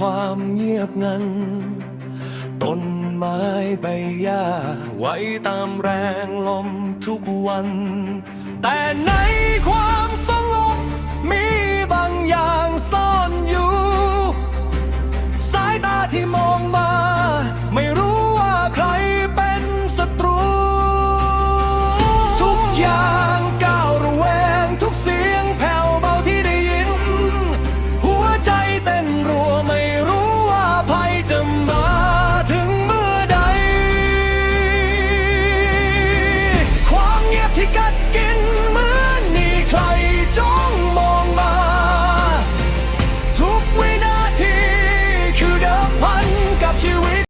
ความเงียบงัน ต้นไม้ใบหญ้าไหวตามแรงลมทุกวัน แต่ในความ